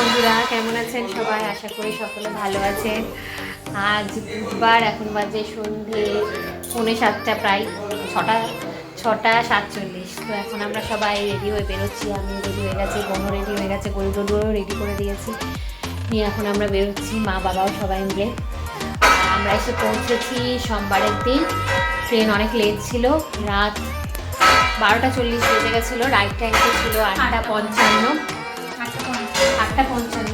বন্ধুরা, কেমন আছেন সবাই? আশা করি সকলে ভালো আছেন। আজ বুধবার, এখন বাজে সন্ধে পৌনে সাতটা, প্রায় ছটা ছটা সাতচল্লিশ। তো এখন আমরা সবাই রেডি হয়ে বেরোচ্ছি। আমি রেডি হয়ে গেছি, বোনও রেডি হয়ে গেছে গরু টরুও রেডি করে দিয়েছি। নিয়ে এখন আমরা বেরোচ্ছি, মা বাবাও সবাই মিলে। আমরা এসে পৌঁছেছি সোমবারের দিন। ট্রেন অনেক লেট ছিল। রাত বারোটা চল্লিশ বেজে গেছিল। রাইট টাইমটা ছিল আটটা পঞ্চান্ন। আটটা পঞ্চান্ন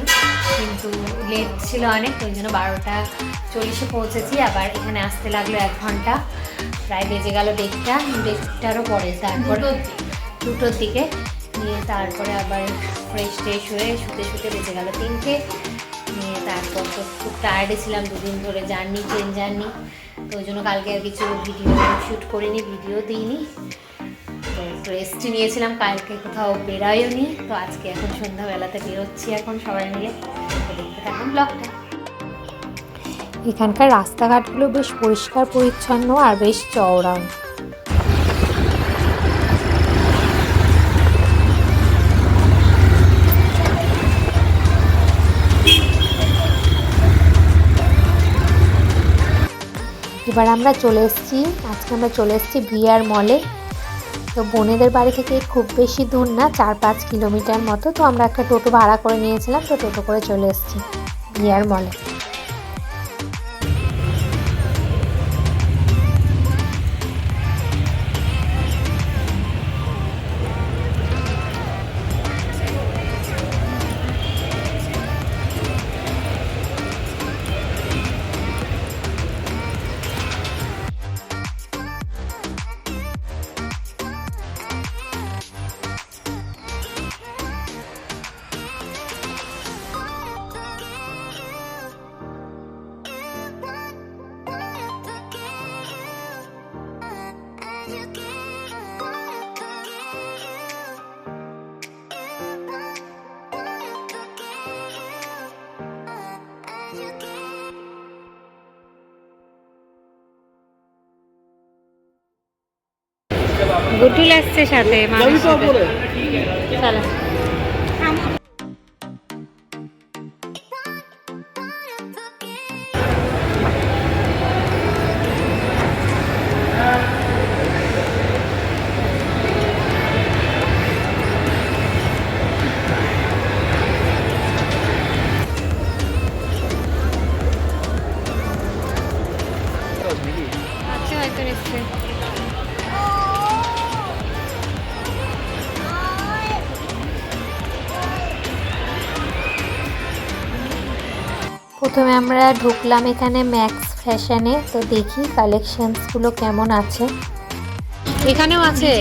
কিন্তু লেট ছিল অনেক ওই জন্য বারোটা চল্লিশে পৌঁছেছি। আবার এখানে আসতে লাগল এক ঘণ্টা। প্রায় বেজে গেল দেড়টা দেড়টারও পরে তারপর দুটোর দিকে। নিয়ে তারপরে আবার ফ্রেশ ট্রেশ হয়ে শুতে শুতে বেজে গেল তিনটে। নিয়ে তারপর তো খুব টায়ার্ডে ছিলাম দুদিন ধরে জার্নি ট্রেন জার্নি। তো ওই জন্য কালকে আর কিছু ভিডিও শ্যুট করিনি ভিডিও দিইনি। রেস্ট নিয়েছিলাম কালকে কোথাও বেরাইও নি। তো আজকে এখন সন্ধ্যাবেলাতে বেরোচ্ছি এখন সবাই মিলে। দেখতে থাকুন ব্লগটা। এখানকার রাস্তাঘাটগুলো বেশ পরিষ্কার, পরিচ্ছন্ন আর বেশ চওড়াও এবার আমরা চলে এসেছি, আজকে আমরা চলে এসেছি বিয়ার মলে। তো বোনেদের বাড়ি থেকে খুব বেশি দূর না, চার পাঁচ কিলোমিটার মতো। তো আমরা একটা টোটো ভাড়া করে নিয়েছিলাম, তো টোটো করে চলে এসেছি। বিয়ার মলে। গুটুল আসছে সাথে মানুষ চলো। প্রথমে আমরা ঢুকলাম এখানে ম্যাক্স ফ্যাশনে তো দেখি কালেকশনসগুলো কেমন আছে। এখানেও আছে।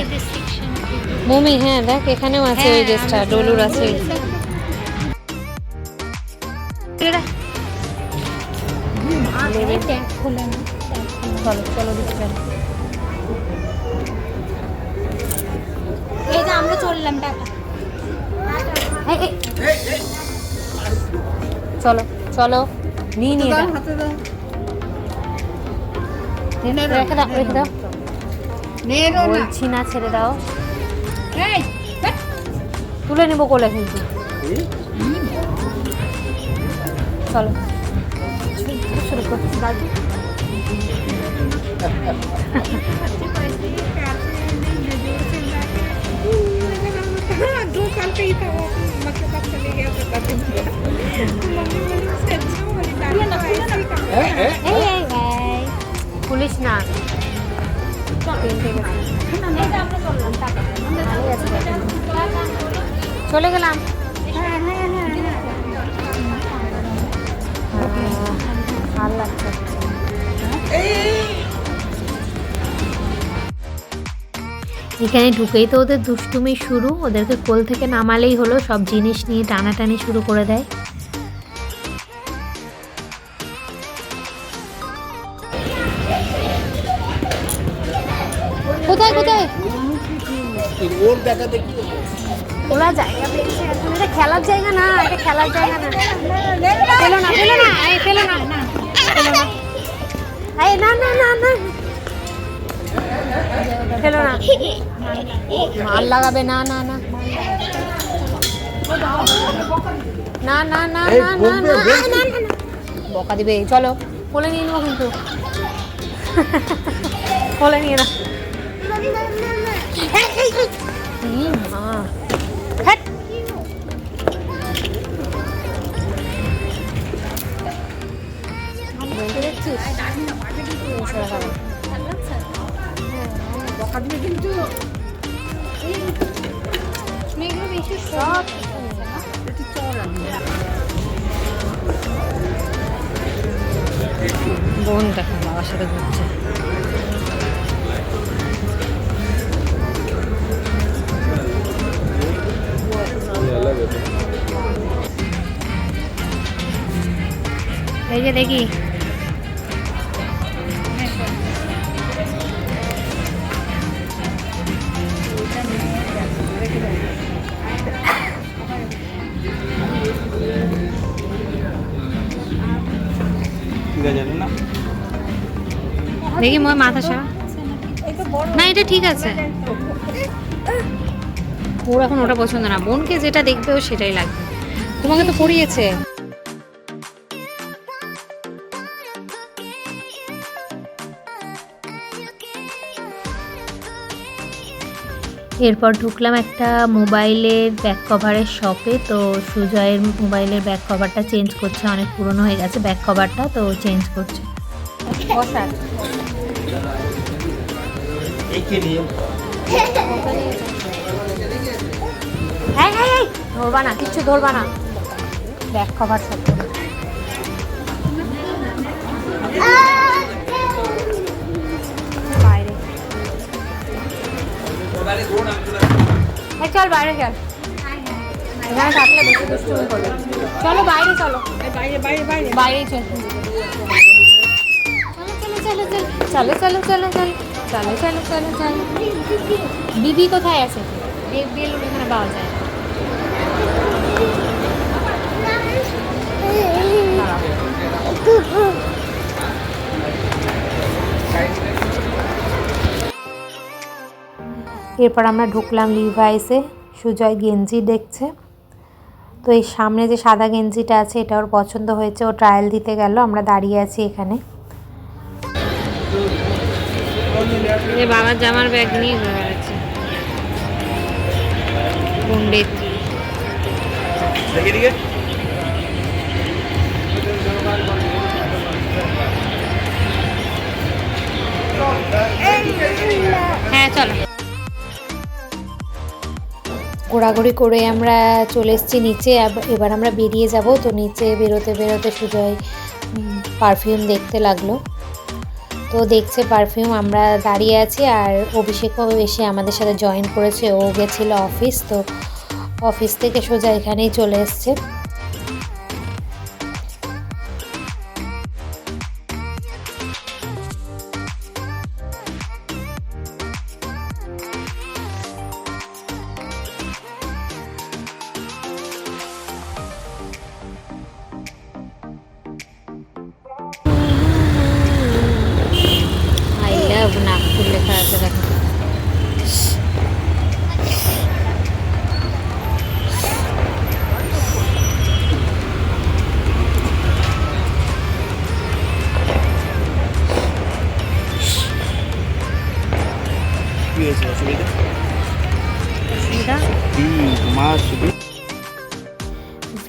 মমি হ্যাঁ দেখ এখানেও আছে ওই ড্রেসটা ডলুর আছে। আমরা চললাম টাটা চলো চলো। নিয়ে নিয়ে দাও রেখে দাও রেখে দাও বলছি না ছেড়ে দাও তুলে নেবো কোলে কিন্তু চলো শুরু করছি দাদু दो साल का ही था वो मतलब अब चले गया পুলিশ না চলে গেলাম এখানে ঢুকেই তো ওদের দুষ্টুমি শুরু। ওদেরকে কোল থেকে নামালেই হলো, সব জিনিস নিয়ে টানাটানি শুরু করে দেয়। কোথায়? কোথায় ওর দেখা দেখি। ওরা জায়গা পেয়েছে এখন। এটা খেলার জায়গা না এটা খেলার জায়গা না। না না এই না না এই না না না না। না। মাল লাগাবে না না না। না না না না না না না, না, না। বকা দিবে চলো। কোলে নিয়ে নেব কিন্তু। কোলে নিয়ে না। কিন্তু বেশি সব বোন দেখো বাবার সাথে ঘুরছে। এই যে দেখি। দেখি মোর মাথা সরা না এটা ঠিক আছে। ওর এখন ওটা পছন্দ না। বোনকে যেটা দেখবে ও সেটাই লাগবে। তোমাকে তো পড়িয়েছে। এরপর ঢুকলাম একটা মোবাইলের ব্যাক কভারের শপে তো সুজয়ের মোবাইলের ব্যাক কভারটা চেঞ্জ করছে। অনেক পুরনো হয়ে গেছে ব্যাক কভারটা তো চেঞ্জ করছে। বসার হ্যাঁ হ্যাঁ ধরবা না, কিচ্ছু ধরবা না। ব্যাক কভার সব বাইরে। চল বাইরে চল। এখানে থাকলে বেশি দুষ্টুমি করবে চলো, বাইরে চলো। এই বাইরে বাইরে বাইরে চল। চলো চলো চলো চলো। চলো চলো চলো চলো। চলো বিবি কোথায় আছে? বেল বেলুন এখানে পাওয়া যায় না। দাঁড়াও। এরপর আমরা ঢুকলাম লিভাইসে সুজয় গেঞ্জি দেখছে। তো এই সামনে যে সাদা গেঞ্জিটা আছে এটা ওর পছন্দ হয়েছে। ও ট্রায়াল দিতে গেল আমরা দাঁড়িয়ে আছি এখানে। বাবার জামার ব্যাগ নিয়ে ঘুরে পণ্ডিত হ্যাঁ চলো। ঘোরাঘুরি করে আমরা চলে এসেছি নিচে। এবার আমরা বেরিয়ে যাব। তো নিচে বেরোতে বেরোতে সুজয় পারফিউম দেখতে লাগল। তো দেখছে পারফিউম আমরা দাঁড়িয়ে আছি আর অভিষেকও এসে আমাদের সাথে জয়েন করেছে। ও গেছিল অফিস তো অফিস থেকে সোজা এখানেই চলে এসছে।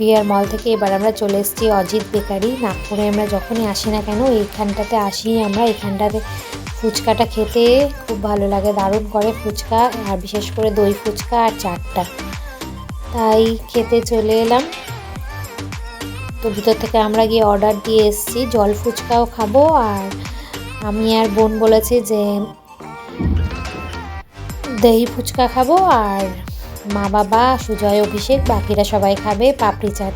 ভিআর মল থেকে এবার আমরা চলে এসেছি অজিত বেকারি। নাগপুরে আমরা যখনই আসি না কেন, এইখানটাতে আসি আমরা। এখানটাতে ফুচকাটা খেতে খুব ভালো লাগে, দারুণ করে ফুচকা, আর বিশেষ করে দই ফুচকা আর চাটটা। তাই খেতে চলে এলাম। তো ভিতর থেকে আমরা গিয়ে অর্ডার দিয়ে এসেছি। জল ফুচকাও খাব, আর আমি আর বোন বলেছি যে দহি ফুচকা খাব, আর মা বাবা সুজয় অভিষেক, বাকিরা সবাই খাবে পাপড়ি চাট।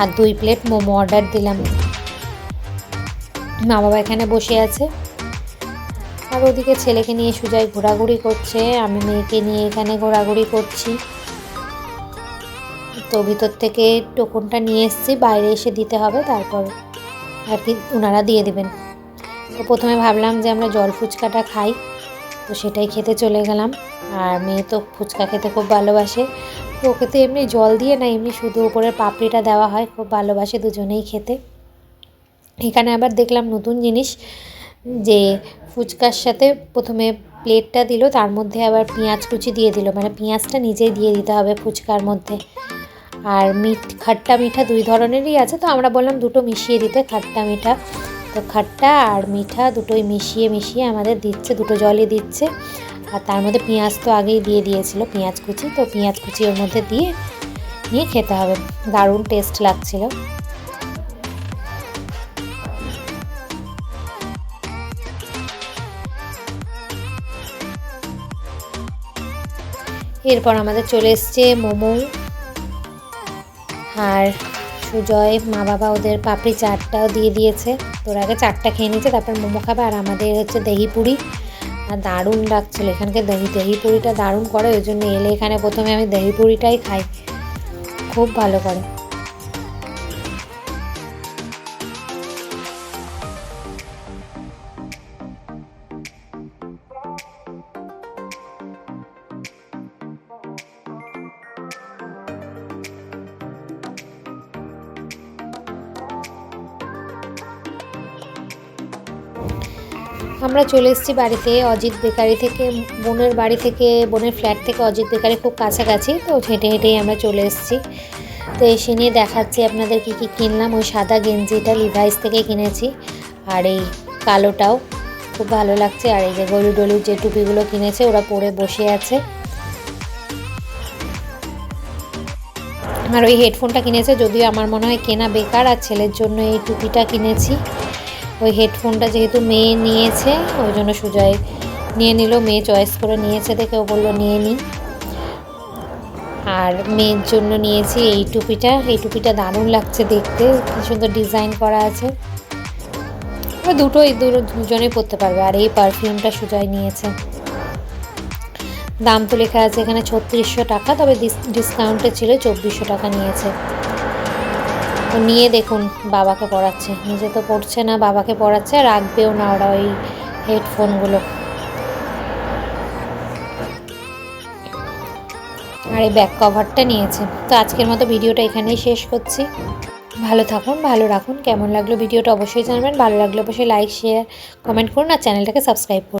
আর দুই প্লেট মোমো অর্ডার দিলাম। মা বাবা এখানে বসে আছে। আর ওদিকে ছেলেকে নিয়ে সুজয় ঘোরাঘুরি করছে, আমি মেয়েকে নিয়ে এখানে ঘোরাঘুরি করছি। তো ভিতর থেকে টোকনটা নিয়ে এসেছি, বাইরে এসে দিতে হবে, তারপর আর কি ওনারা দিয়ে দেবেন। তো প্রথমে ভাবলাম যে আমরা জল ফুচকাটা খাই। তো সেটাই খেতে চলে গেলাম। আর মেয়ে তো ফুচকা খেতে খুব ভালোবাসে। তো ওকে তো এমনি জল দিয়ে না, এমনি শুধু উপরের পাপড়িটা দেওয়া হয়, খুব ভালোবাসে দুজনেই খেতে। এখানে আবার দেখলাম নতুন জিনিস, যে ফুচকার সাথে প্রথমে প্লেটটা দিল, তার মধ্যে আবার পেঁয়াজ কুচি দিয়ে দিল। মানে পেঁয়াজটা নিজেই দিয়ে দিতে হবে ফুচকার মধ্যে। আর মিঠ খাট্টা মিঠা দুই ধরনেরই আছে, তো আমরা বললাম দুটো মিশিয়ে দিতে, খাট্টা মিঠা। তো খাট্টা আর মিঠা দুটোই মিশিয়ে মিশিয়ে আমাদের দিচ্ছে, দুটো জলই দিচ্ছে। আর তার মধ্যে পেঁয়াজ তো আগেই দিয়ে দিয়েছিল, পেঁয়াজ কুচি। তো পেঁয়াজ কুচি ওর মধ্যে দিয়ে নিয়ে খেতে হবে। দারুণ টেস্ট লাগছিল। এরপর আমাদের চলে এসছে মোমো। আর সুজয়, মা বাবা ওদের পাপড়ি চাটটাও দিয়ে দিয়েছে। তোর আগে চাটটা খেয়ে নিয়েছে, তারপর মোমো খাবে, আর আমাদের হচ্ছে দহি পুরি। আর দারুণ লাগছিল এখানকে দহি দহি পুরিটা দারুণ করে, ওই জন্য এলে এখানে প্রথমে আমি দহি পুরিটাই খাই। খুব ভালো করে। আমরা চলে এসেছি বাড়িতে, অজিত বেকারি থেকে, বোনের বাড়ি থেকে, বোনের ফ্ল্যাট থেকে অজিত বেকারি খুব কাছাকাছি, তো হেঁটে হেঁটেই আমরা চলে এসেছি। তো এসে নিয়ে দেখাচ্ছি আপনাদের কী কী কিনলাম, ওই সাদা গেঞ্জিটা লিভাইস থেকে কিনেছি, আর এই কালোটাও খুব ভালো লাগছে, আর এই যে গরু ডলুর যে টুপিগুলো কিনেছে, ওরা পরে বসে আছে। আর ওই হেডফোনটা কিনেছে, যদিও আমার মনে হয় কেনা বেকার, আর ছেলের জন্য এই টুপিটা কিনেছি। ওই হেডফোনটা যেহেতু মেয়ে নিয়েছে, ওই জন্য সুজয় নিয়ে নিল, মেয়ে চয়েস করে নিয়েছে দেখে ও বলল, নিয়ে নিই আর মেয়ের জন্য নিয়েছি এই টুপিটা এই টুপিটা দারুণ লাগছে দেখতে, কি সুন্দর ডিজাইন করা আছে। দুটোই, দুটো দুজনে পরতে পারবে, আর এই পারফিউমটা সুজয় নিয়েছে। দাম তো লেখা আছে এখানে ছত্রিশশো টাকা, তবে ডিসকাউন্টে ছিল চব্বিশশো টাকা নিয়েছে। তো নিয়ে দেখুন, বাবাকে পড়াচ্ছে। নিজে তো পড়ছে না, বাবাকে পড়াচ্ছে রাখবেও না ওরা ওই হেডফোনগুলো। আর এই ব্যাক কভারটা নিয়েছে। তো আজকের মতো ভিডিওটা এখানেই শেষ করছি। ভালো থাকুন, ভালো রাখুন। কেমন লাগল ভিডিওটা অবশ্যই জানাবেন। ভালো লাগলে অবশ্যই লাইক শেয়ার কমেন্ট করুন, আর চ্যানেলটাকে সাবস্ক্রাইব করুন।